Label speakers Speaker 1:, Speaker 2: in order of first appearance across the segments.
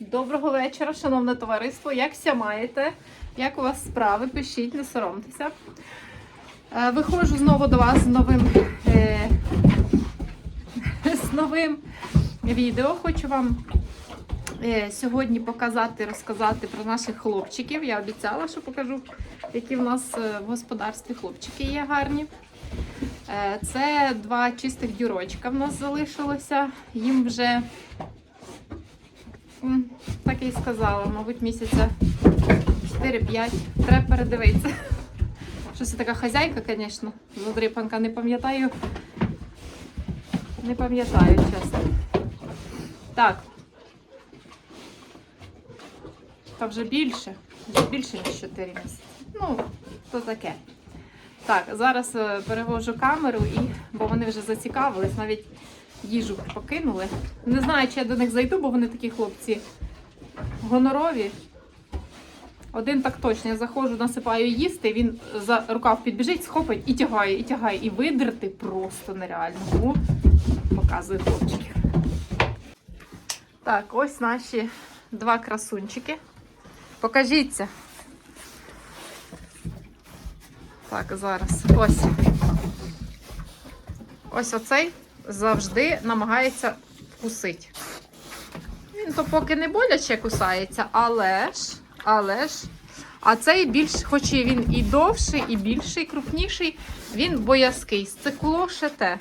Speaker 1: Доброго вечора, шановне товариство. Якся маєте? Як у вас справи? Пишіть, не соромтеся. Е, Виходжу знову до вас з новим, е, з новим відео. Хочу вам е, сьогодні показати, розказати про наших хлопчиків. Я обіцяла, що покажу, які в нас е, в господарстві хлопчики є гарні. Е, Це два чистих дюрочка в нас залишилося. Їм вже, так й сказала, мабуть, місяця 4-5. Треба передивитися. Щось така хазяйка, звісно, задрипанка, не пам'ятаю. Не пам'ятаю, чесно. Так. Та вже більше. Вже більше, ніж 4 місяці. Ну, то таке. Так, зараз е, перевожу камеру, і, бо вони вже зацікавились, навіть їжу покинули. Не знаю, чи я до них зайду, бо вони такі хлопці гонорові. Один так точно, я заходжу, насипаю їсти, він за рукав підбіжить, схопить і тягає, і тягає. І видерти просто нереально. Тому показую хлопчиків. Так, ось наші два красунчики. Покажіться. Так, зараз. Ось. Ось оцей завжди намагається вкусити. Він то поки не боляче кусається, але ж, але ж. А цей більш, хоч і він і довший, і більший, і крупніший, він боязкий. Стекло ще те.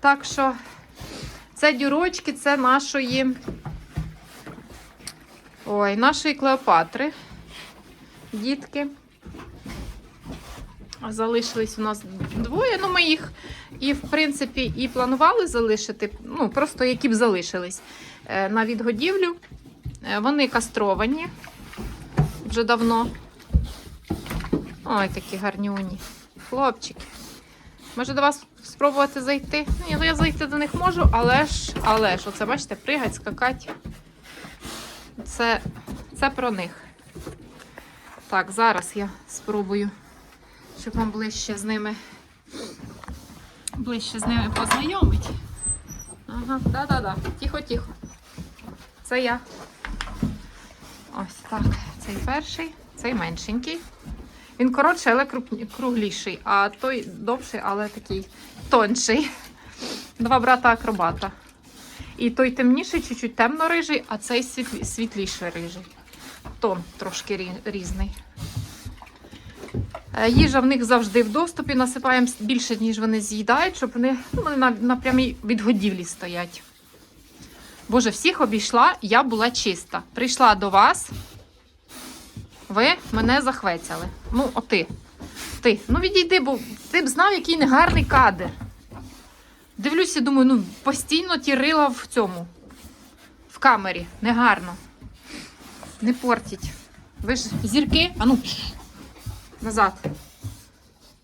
Speaker 1: Так що це дюрочки, це нашої. Ой, нашої Клеопатри. Дітки. Залишились у нас двоє. Ну, ми їх і, в принципі, і планували залишити, ну, просто які б залишились е, на відгодівлю. Е, Вони кастровані вже давно. Ой, такі гарнюні. Хлопчики. Може до вас спробувати зайти? Ні, ну я зайти до них можу, але ж, але ж, оце, бачите, пригать, скакать. Це, це про них. Так, зараз я спробую, щоб вам ближче з ними ближче з ними познайомить. Ага, да-да-да. Тихо-тихо. Це я. Ось так. Цей перший, цей меншенький. Він коротший, але кругліший, а той довший, але такий тонший. Два брата акробата. І той темніший, чуть-чуть темно-рижий, а цей світлі, світліший рижий. Тон трошки різний. Е, Їжа в них завжди в доступі. Насипаємо більше, ніж вони з'їдають, щоб вони, ну, вони на, на прямій відгодівлі стоять. Боже, всіх обійшла, я була чиста. Прийшла до вас. Ви мене захвецяли. Ну, о ти. Ну відійди, бо ти б знав, який негарний кадр. Дивлюся, думаю, ну постійно тірила в цьому, в камері. Негарно. Не портіть. Ви ж зірки, а ну назад.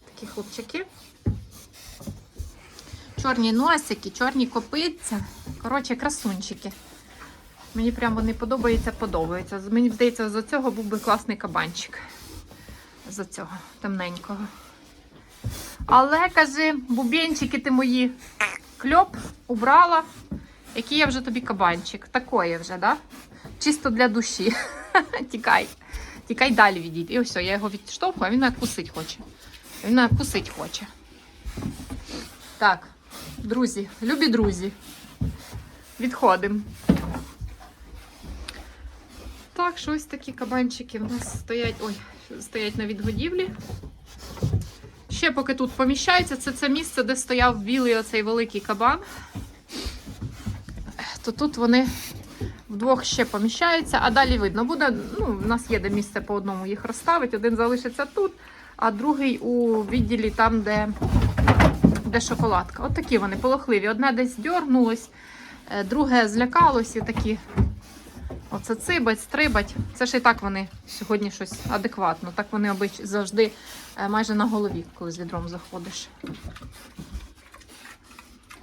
Speaker 1: Такі хлопчики. Чорні носики, чорні копитця. Коротше, красунчики. Мені прямо вони подобається, подобається. Мені здається, за цього був би класний кабанчик. За цього темненького. Але, каже, бубенчики ти мої кльоп убрала. Який я вже тобі кабанчик. Такої вже, да? Чисто для душі. Тікай. Тікай далі відійди. І ось, я його відштовхую, а він мене кусить хоче. Він мене кусить хоче. Так, друзі, любі друзі. Відходимо. Так, що ось такі кабанчики в нас стоять. Ой, стоять на відгодівлі. Ще поки тут поміщається, це це місце, де стояв білий оцей великий кабан. То тут вони вдвох ще поміщаються, а далі видно буде. Ну, у нас є де місце по одному їх розставити. Один залишиться тут, а другий у відділі там, де, де шоколадка. От такі вони полохливі. Одне десь дьорнулось, е, друге злякалось і такі. Оце цибать, стрибать. Це ж і так вони сьогодні щось адекватно. Так вони обич... завжди е, майже на голові, коли з відром заходиш.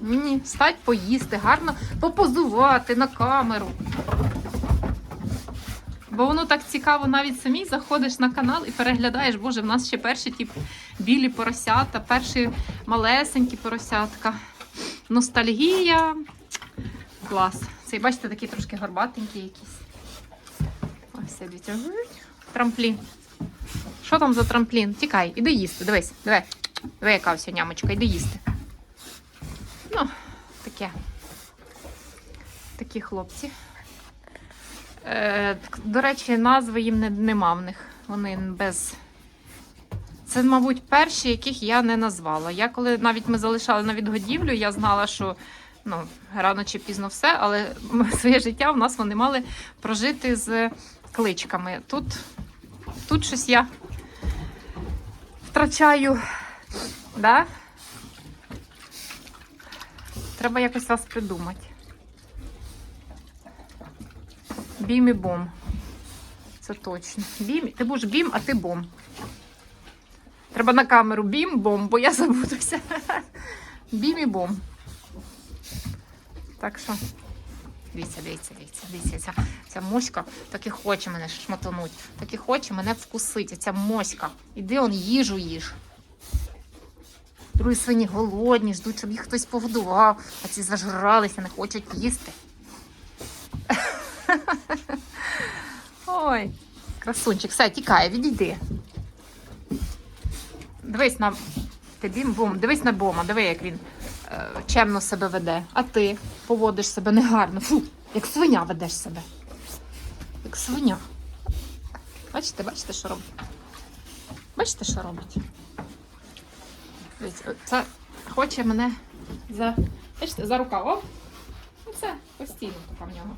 Speaker 1: Ні, стать поїсти, гарно попозувати на камеру. Бо воно так цікаво, навіть самій заходиш на канал і переглядаєш, боже, в нас ще перші ті білі поросята, перші малесенькі поросятка. Ностальгія. Клас. Цей, бачите, такий трошки горбатенький якийсь. Ось дивіться. Трамплін. Що там за трамплін? Тікай, іди їсти. Дивись, диви. Диви, яка ось нямочка, іди їсти. Таке. Такі хлопці. Е, до речі, назви їм не, нема в них. Вони без. Це, мабуть, перші, яких я не назвала. Я коли навіть ми залишали на відгодівлю, я знала, що ну, рано чи пізно все, але своє життя в нас вони мали прожити з кличками. Тут, тут щось я втрачаю. Да? Треба якось вас придумати. Бім і бом. Це точно. Бім. Ти будеш бім, а ти бом. Треба на камеру бім-бом, бо я забудуся. Бім і бом. Так що. Дивіться, дивіться, дивіться, дивіться. Ця, ця моська так і хоче мене шматануть. Так і хоче мене вкусити. Ця моська. Іди он їжу їж. Другі свині голодні, ждуть, щоб їх хтось погодував, а ці зажралися, не хочуть їсти. Ой, красунчик, все, тікає, відійди. Дивись на ти бім бум, дивись на бома, диви, як він е, чемно себе веде. А ти поводиш себе негарно. Фу, як свиня ведеш себе. Як свиня. Бачите, бачите, що робить? Бачите, що робить? Це хоче мене за. Бачите, за рукав. О! Оце постійно така в нього.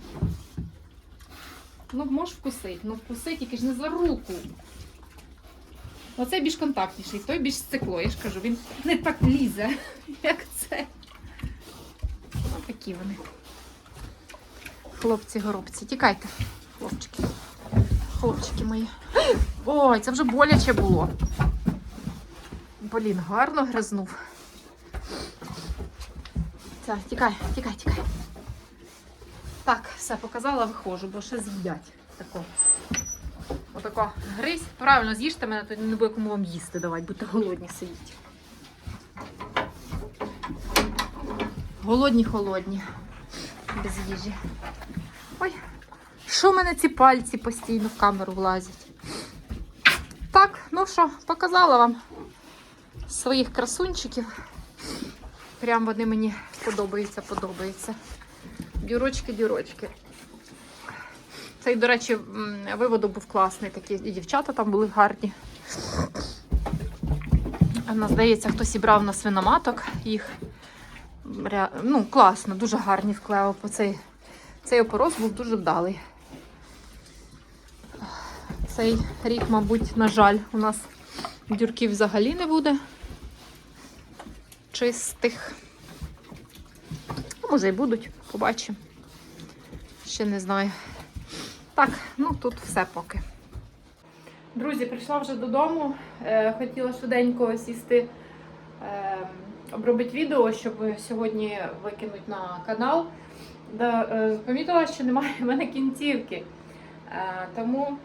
Speaker 1: Ну, можеш вкусити, ну вкуси тільки ж не за руку. Оцей більш контактніший, той більш стекло, я ж кажу, він не так лізе, як це. Ось такі вони. Хлопці-горобці. Тікайте, хлопчики. Хлопчики мої. Ой, це вже боляче було. Блін, гарно гризнув. Так, тікай, тікай, тікай. Так, все, показала, виходжу, бо ще з'їдять. Тако. Отако гризь. Правильно, з'їжте мене, то не буде кому вам їсти давати, будьте голодні сидіть. Голодні, холодні. Без їжі. Ой, що в мене ці пальці постійно в камеру влазять? Так, ну що, показала вам своїх красунчиків. Прям вони мені подобаються, подобаються. Дюрочки, дюрочки. Цей, до речі, м, виводок був класний, такі і дівчата там були гарні. Здається, хтось і брав на свиноматок їх. Ну, класно, дуже гарні вклево. Цей, цей опорос був дуже вдалий. Цей рік, мабуть, на жаль, у нас дюрків взагалі не буде. Чистих. А може і будуть, побачимо. Ще не знаю. Так, ну тут все поки. Друзі, прийшла вже додому. Е, хотіла швиденько сісти, е, обробити відео, щоб сьогодні викинути на канал. Е, помітила, що немає в мене кінцівки. Е, тому,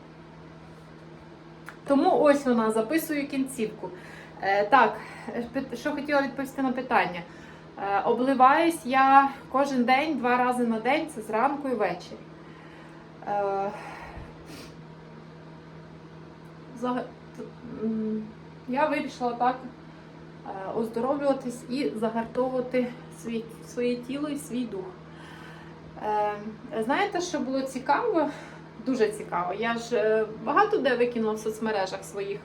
Speaker 1: тому ось вона, записую кінцівку. Е, так, що хотіла відповісти на питання. Е, обливаюсь я кожен день, два рази на день, це зранку і ввечері. Е, Я вирішила так оздоровлюватись і загартовувати свій, своє тіло і свій дух. Знаєте, що було цікаво? Дуже цікаво. Я ж багато де викинула в соцмережах своїх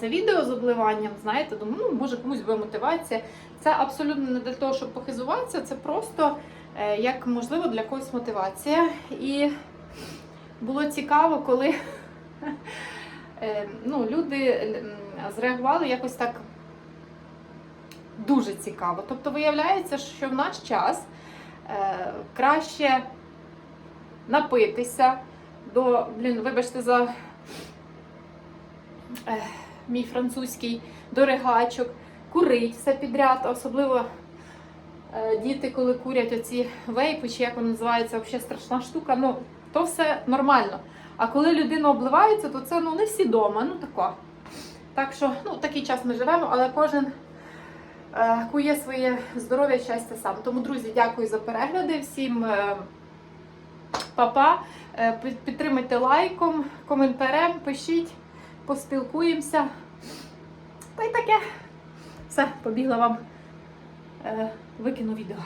Speaker 1: це відео з обливанням. Знаєте, думаю, ну може комусь буде мотивація. Це абсолютно не для того, щоб похизуватися, це просто е, як можливо для когось мотивація. І було цікаво, коли е, ну, люди зреагували якось так дуже цікаво. Тобто, виявляється, що в наш час е, краще напитися до, блін, вибачте за е, мій французький до ригачок, курить все підряд, особливо е, діти, коли курять оці вейпи, чи як воно називається, взагалі страшна штука. Ну, то все нормально. А коли людина обливається, то це ну не всі дома, ну тако. Так що, ну такий час ми живемо, але кожен е, кує своє здоров'я, щастя сам. Тому, друзі, дякую за перегляди. Всім е, па-па. Е, Підтримайте лайком, коментарем, пишіть, поспілкуємося. Та й таке. Все, побігла вам. Е, Викину відео.